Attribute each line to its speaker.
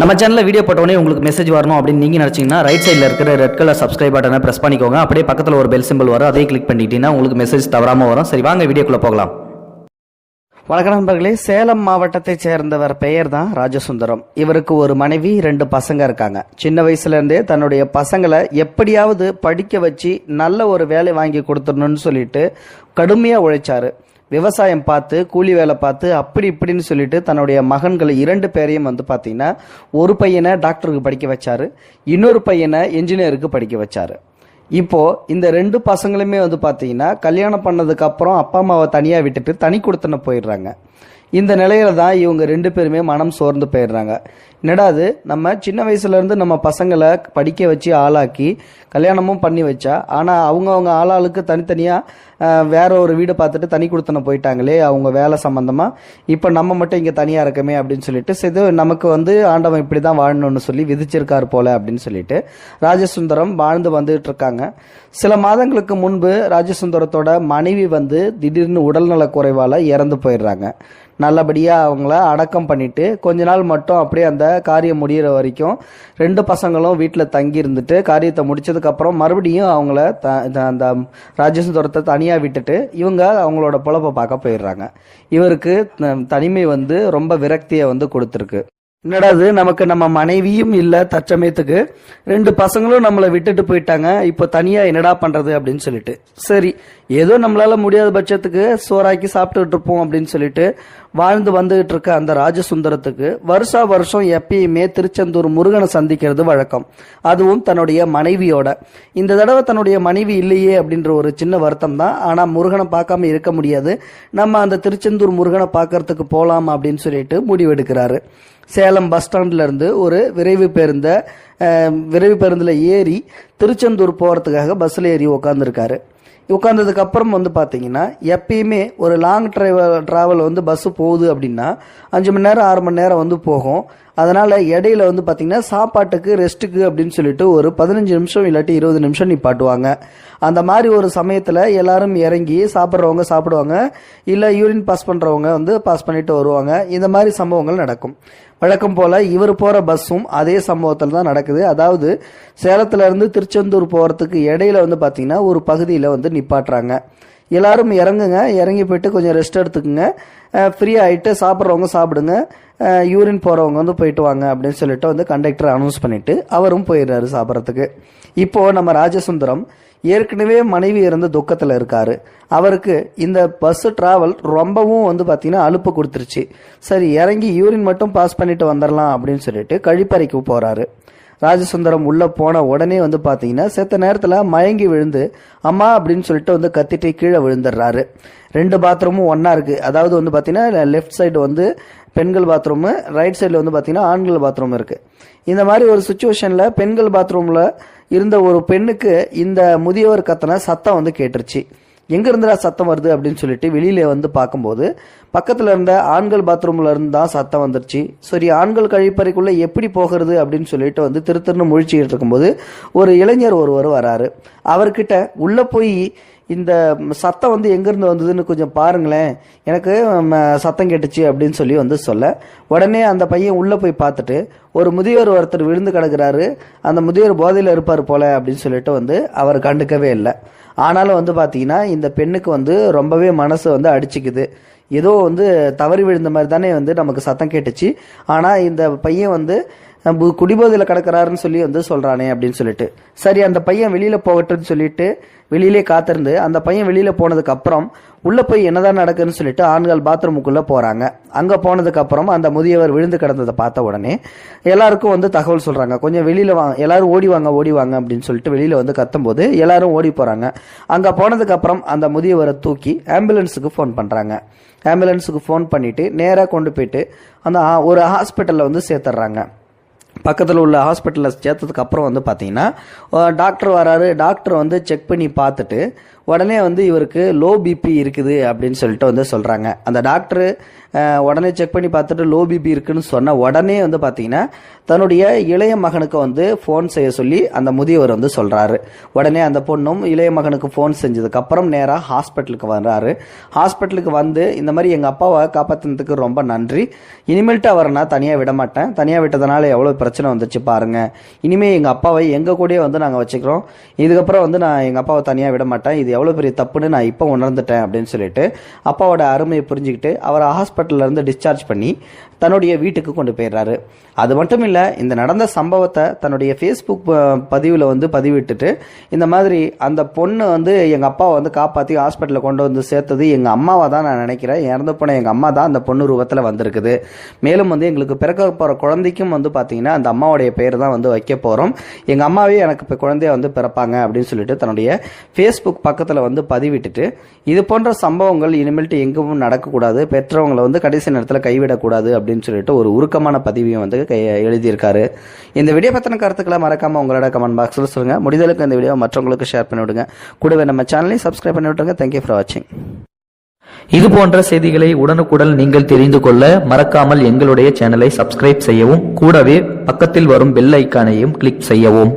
Speaker 1: நம்ம சேனலில் வீடியோ போட்டோடனே உங்களுக்கு மெசேஜ் வரணும் அப்படின்னு நீங்கள் நினச்சிங்கன்னா ரைட் சைடில் இருக்கிற ரெட் கலர் சப்ஸ்கிரைப் பட்டனை ப்ரெஸ் பண்ணிக்கோங்க. அப்படியே பக்கத்தில் ஒரு பெல் சிம்பிள் வரும். அதே கிளிக் பண்ணிட்டீங்கன்னா உங்களுக்கு மெசேஜ் தவறாமல் வரும். சரி வாங்க வீடியோக்குள்ளே போகலாம். வணக்கம் நண்பர்களே சேலம் மாவட்டத்தைச் சேர்ந்தவர் பெயர் தான் ராஜசுந்தரம். இவருக்கு ஒரு மனைவி ரெண்டு பசங்க இருக்காங்க. சின்ன வயசுலேருந்தே தன்னுடைய பசங்களை எப்படியாவது படிக்க வச்சு நல்ல ஒரு வேலை வாங்கி கொடுத்துடணும்னு சொல்லிட்டு கடுமையாக உழைச்சாரு. விவசாயம் பார்த்து கூலி வேலை பார்த்து அப்படி இப்படின்னு சொல்லிட்டு தன்னுடைய மகன்களை இரண்டு பேரையும் வந்து பார்த்தீங்கன்னா ஒரு பையனை டாக்டருக்கு படிக்க வச்சாரு இன்னொரு பையனை என்ஜினியருக்கு படிக்க வச்சாரு. இப்போ இந்த ரெண்டு பசங்களுமே வந்து பார்த்தீங்கன்னா கல்யாணம் பண்ணதுக்கு அப்புறம் அப்பா அம்மாவை தனியாக விட்டுட்டு தனி கொடுத்தன போயிடுறாங்க. இந்த நிலையில தான் இவங்க ரெண்டு பேருமே மனம் சோர்ந்து போயிடுறாங்க. என்னடா நம்ம சின்ன வயசுலேருந்து நம்ம பசங்களை படிக்க வச்சு ஆளாக்கி கல்யாணமும் பண்ணி வச்சா ஆனால் அவங்க அவங்க ஆளாளுக்கு தனித்தனியாக வேற ஒரு வீடு பார்த்துட்டு தனி கொடுத்தன போயிட்டாங்களே அவங்க வேலை சம்பந்தமா. இப்போ நம்ம மட்டும் இங்கே தனியாக இருக்கமே அப்படின்னு சொல்லிட்டு இது நமக்கு வந்து ஆண்டவன் இப்படி தான் வாழணும்னு சொல்லி விதிச்சிருக்காரு போல அப்படின்னு சொல்லிட்டு ராஜசுந்தரம் வாழ்ந்து வந்துட்டு இருக்காங்க. சில மாதங்களுக்கு முன்பு ராஜசுந்தரத்தோட மனைவி வந்து திடீர்னு உடல்நல குறைவால் இறந்து போயிடுறாங்க. நல்லபடியாக அவங்கள அடக்கம் பண்ணிட்டு கொஞ்ச நாள் மட்டும் அப்படியே அந்த காரியம் முடியிற வரைக்கும் ரெண்டு பசங்களும் வீட்டில் தங்கி இருந்துட்டு காரியத்தை முடிச்சதுக்கப்புறம் மறுபடியும் அவங்கள த- அந்த ராஜசுந்தரத்தை தனியாக விட்டுட்டு இவங்க அவங்களோட பொழப்பை பார்க்க போயிடுறாங்க. இவருக்கு த- தனிமை வந்து ரொம்ப விரக்தியை வந்து கொடுத்துருக்கு. என்னடா இது? நமக்கு நம்ம மனைவியும் இல்ல தற்சமயத்துக்கு ரெண்டு பசங்களும் நம்மளை விட்டுட்டு போயிட்டாங்க. இப்போ தனியா என்னடா பண்றது அப்படின்னு சொல்லிட்டு. சரி ஏதோ நம்மளால முடியாத பட்சத்துக்கு சோறாக்கி சாப்பிட்டுட்டு இருப்போம் அப்படின்னு சொல்லிட்டு வாழ்ந்து வந்துகிட்டு இருக்க அந்த ராஜசுந்தரத்துக்கு வருஷா வருஷம் எப்பயுமே திருச்செந்தூர் முருகனை சந்திக்கிறது வழக்கம். அதுவும் தன்னுடைய மனைவியோட. இந்த தடவை தன்னுடைய மனைவி இல்லையே அப்படின்ற ஒரு சின்ன வருத்தம் தான். ஆனா முருகனை பார்க்காம இருக்க முடியாது. நம்ம அந்த திருச்செந்தூர் முருகனை பார்க்கறதுக்கு போலாம் அப்படின்னு சொல்லிட்டு முடிவெடுக்கிறாரு. சேலம் பஸ் ஸ்டாண்ட்லேருந்து ஒரு விரைவு பேருந்தை விரைவு பேருந்தில் ஏறி திருச்செந்தூர் போகிறதுக்காக பஸ்ஸில் ஏறி உட்காந்துருக்காரு உட்காந்ததுக்கு அப்புறம் வந்து பார்த்தீங்கன்னா எப்பயுமே ஒரு லாங் டிரைவல் டிராவல் வந்து பஸ்ஸு போகுது அப்படின்னா அஞ்சு மணி நேரம் ஆறு மணி நேரம் வந்து போகும். அதனால் இடையில வந்து பார்த்தீங்கன்னா சாப்பாட்டுக்கு ரெஸ்ட்டுக்கு அப்படின்னு சொல்லிட்டு ஒரு பதினஞ்சு நிமிஷம் இல்லாட்டி இருபது நிமிஷம் நிப்பாட்டுவாங்க. அந்த மாதிரி ஒரு சமயத்தில் எல்லாரும் இறங்கி சாப்பிட்றவங்க சாப்பிடுவாங்க. இல்லை யூரின் பாஸ் பண்ணுறவங்க வந்து பாஸ் பண்ணிட்டு வருவாங்க. இந்த மாதிரி சம்பவங்கள் நடக்கும். வழக்கம் போல் இவர் போகிற பஸ்ஸும் அதே சம்பவத்தில் தான் நடக்குது. அதாவது சேலத்துலேருந்து திருச்செந்தூர் போகிறதுக்கு இடையில வந்து பார்த்தீங்கன்னா ஒரு பகுதியில் வந்து நிப்பாட்டுறாங்க. எல்லாரும் இறங்குங்க இறங்கி போயிட்டு கொஞ்சம் ரெஸ்ட் எடுத்துக்குங்க. ஃப்ரீ ஆகிட்டு சாப்பிட்றவங்க சாப்பிடுங்க. யூரின் போகிறவங்க வந்து போயிட்டு வாங்க அப்படின்னு சொல்லிட்டு வந்து கண்டக்டர் அனௌன்ஸ் பண்ணிட்டு அவரும் போயிடுறாரு சாப்பிட்றதுக்கு. இப்போது நம்ம ராஜசுந்தரம் ஏற்கனவே மனைவி இருந்த துக்கத்தில் இருக்கார். அவருக்கு இந்த பஸ் டிராவல் ரொம்பவும் வந்து பார்த்தீங்கன்னா அலுப்பு கொடுத்துருச்சு. சரி இறங்கி யூரின் மட்டும் பாஸ் பண்ணிட்டு வந்துடலாம் அப்படின்னு சொல்லிட்டு கழிப்பறைக்கு போகிறாரு ராஜசுந்தரம் உள்ள போன உடனே வந்து பார்த்தீங்கன்னா செத்த நேரத்தில் மயங்கி விழுந்து அம்மா அப்படின்னு சொல்லிட்டு வந்து கத்திட்டு கீழே விழுந்துடுறாரு. ரெண்டு பாத்ரூமும் ஒன்றா இருக்கு. அதாவது வந்து பார்த்தீங்கன்னா லெஃப்ட் சைடு வந்து பெண்கள் பாத்ரூமு ரைட் சைடில் வந்து பார்த்தீங்கன்னா ஆண்கள் பாத்ரூம் இருக்கு. இந்த மாதிரி ஒரு சுச்சுவேஷனில் பெண்கள் பாத்ரூமில் இருந்த ஒரு பெண்ணுக்கு இந்த முதியவர் கத்தனை சத்தம் வந்து கேட்டுருச்சு. எங்க இருந்துடா சத்தம் வருது அப்படின்னு சொல்லிட்டு வெளியில வந்து பார்க்கும்போது பக்கத்துல இருந்த ஆண்கள் பாத்ரூம்ல இருந்து தான் சத்தம் வந்துருச்சு. சரி ஆண்கள் கழிப்பறைக்குள்ள எப்படி போகிறது அப்படின்னு சொல்லிட்டு வந்து திருத்திருன்னு முழிச்சுக்கிட்டு இருக்கும்போது ஒரு இளைஞர் ஒருவர் வராரு. அவர்கிட்ட உள்ள போய் இந்த சத்தம் வந்து எங்கிருந்து வந்ததுன்னு கொஞ்சம் பாருங்களேன். எனக்கு சத்தம் கேட்டுச்சு அப்படின்னு சொல்லி வந்து சொல்ல. உடனே அந்த பையன் உள்ள போய் பார்த்துட்டு ஒரு முதியோர் ஒருத்தர் விழுந்து கிடக்குறாரு. அந்த முதியோர் போதையில் இருப்பார் போல அப்படின்னு சொல்லிட்டு வந்து அவர் கண்டுக்கவே இல்லை. ஆனாலும் வந்து பார்த்தீங்கன்னா இந்த பெண்ணுக்கு வந்து ரொம்பவே மனசு வந்து அடிச்சுக்குது. ஏதோ வந்து தவறி விழுந்த மாதிரி தானே வந்து நமக்கு சத்தம் கேட்டுச்சு. ஆனால் இந்த பையன் வந்து நம்ம குடிபோதையில் கிடக்கிறாருன்னு சொல்லி வந்து சொல்கிறானே அப்படின்னு சொல்லிட்டு. சரி அந்த பையன் வெளியில் போகட்டும்னு சொல்லிட்டு வெளியிலே காத்திருந்து அந்த பையன் வெளியில் போனதுக்கப்புறம் உள்ளே போய் என்னதான் நடக்குதுன்னு சொல்லிட்டு ஆண்கள் பாத்ரூமுக்குள்ளே போகிறாங்க அங்கே போனதுக்கப்புறம் அந்த முதியவர் விழுந்து கிடந்ததை பார்த்த உடனே எல்லாருக்கும் வந்து தகவல் சொல்கிறாங்க கொஞ்சம் வெளியில் வாங்க எல்லாரும் ஓடி வாங்க ஓடி வாங்க அப்படின்னு சொல்லிட்டு வெளியில் வந்து கத்தும்போது எல்லாரும் ஓடி போகிறாங்க அங்கே போனதுக்கப்புறம் அந்த முதியவரை தூக்கி ஆம்புலன்ஸுக்கு ஃபோன் பண்ணுறாங்க ஆம்புலன்ஸுக்கு ஃபோன் பண்ணிவிட்டு நேராக கொண்டு போயிட்டு அந்த ஒரு ஹாஸ்பிட்டலில் வந்து சேர்த்துட்றாங்க பக்கத்தில் உள்ள ஹாஸ்பிட்டலில் சேர்த்ததுக்கு அப்புறம் வந்து பார்த்தீங்கன்னா டாக்டர் வராரு. டாக்டர் வந்து செக் பண்ணி பார்த்துட்டு உடனே வந்து இவருக்கு லோ பிபி இருக்குது அப்படின்னு சொல்லிட்டு வந்து சொல்கிறாங்க அந்த டாக்டர் உடனே செக் பண்ணி பார்த்துட்டு லோ பிபி இருக்குன்னு சொன்ன உடனே வந்து பார்த்தீங்கன்னா தன்னுடைய இளைய மகனுக்கு வந்து ஃபோன் செய்ய சொல்லி அந்த முதியவர் வந்து சொல்கிறாரு உடனே அந்த பொண்ணும் இளைய மகனுக்கு ஃபோன் செஞ்சதுக்கப்புறம் நேராக ஹாஸ்பிட்டலுக்கு வர்றாரு. ஹாஸ்பிட்டலுக்கு வந்து இந்த மாதிரி எங்கள் அப்பாவை காப்பாற்றினதுக்கு ரொம்ப நன்றி. இனிமேல்ட்டு அவரை நான் தனியாக விட மாட்டேன் தனியாக விட்டதுனால எவ்வளோ பிரச்சனை வந்துச்சு பாருங்கள் இனிமேல் எங்கள் அப்பாவை எங்கள் கூடயே வந்து நாங்கள் வச்சுக்கிறோம். இதுக்கப்புறம் வந்து நான் எங்கள் அப்பாவை தனியாக விட மாட்டேன் இது எவ்வளோ பெரிய தப்புன்னு நான் இப்போ உணர்ந்துட்டேன் அப்படின்னு சொல்லிட்டு அப்பாவோட அருமையை புரிஞ்சுக்கிட்டு அவரை ஹாஸ்பிட்டல்லேருந்து டிஸ்சார்ஜ் பண்ணி தன்னுடைய வீட்டுக்கு கொண்டு போயிடுறாரு. அது மட்டும் இல்லை இந்த நடந்த சம்பவத்தை தன்னுடைய ஃபேஸ்புக் பதிவில் வந்து பதிவிட்டுட்டு இந்த மாதிரி அந்த பொண்ணு வந்து எங்கள் அப்பாவை வந்து காப்பாற்றி ஹாஸ்பிட்டலில் கொண்டு வந்து சேர்த்தது எங்கள் அம்மாவை தான் நான் நினைக்கிறேன். இறந்து போன எங்கள் அம்மா தான் அந்த பொண்ணு ரூபத்தில் வந்திருக்குது. மேலும் வந்து எங்களுக்கு பிறக்க போகிற குழந்தைக்கும் வந்து பார்த்தீங்கன்னா அந்த அம்மாவுடைய பேர் தான் வந்து வைக்க போகிறோம் எங்கள் அம்மாவே எனக்கு இப்போ குழந்தைய வந்து பிறப்பாங்க அப்படின்னு சொல்லிட்டு தன்னுடைய ஃபேஸ்புக் பக்கத்தில் வந்து பதிவிட்டுட்டு இது போன்ற சம்பவங்கள் இனிமேல்ட்டு எங்கும் நடக்கக்கூடாது. பெற்றவங்களை வந்து கடைசி நேரத்தில் கைவிடக்கூடாது அப்படின்னு சொல்லிட்டு ஒரு உருக்கமான பதிவையும் வந்து கை எழுதியிருக்காரு. இந்த வீடியோ பற்றின கருத்துக்களை மறக்காமல் உங்களோட கமெண்ட் பாக்ஸில் சொல்லுங்கள் முடிதலுக்கு இந்த வீடியோ மற்றவங்களுக்கு ஷேர் பண்ணி விடுங்க. கூடவே நம்ம சேனலையும் சப்ஸ்கிரைப் பண்ணி விட்டுருங்க. தேங்க்யூ ஃபார் வாட்சிங்
Speaker 2: இது போன்ற செய்திகளை உடனுக்குடன் நீங்கள் தெரிந்து கொள்ள மறக்காமல் எங்களுடைய சேனலை சப்ஸ்கிரைப் செய்யவும் கூடவே பக்கத்தில் வரும் பெல் ஐக்கானையும் கிளிக் செய்யவும்.